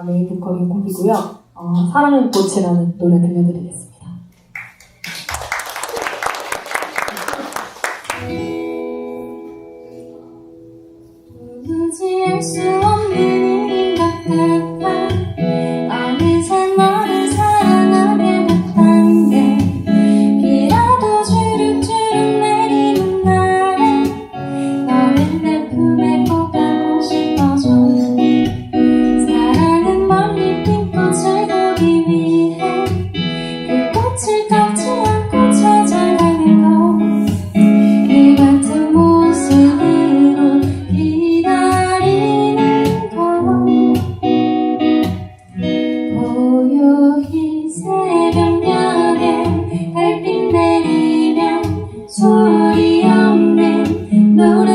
메인 보컬인 곡이고요. 어, 사랑은 꽃이라는 노래 들려드리겠습니다. 알수 소리 없는 노래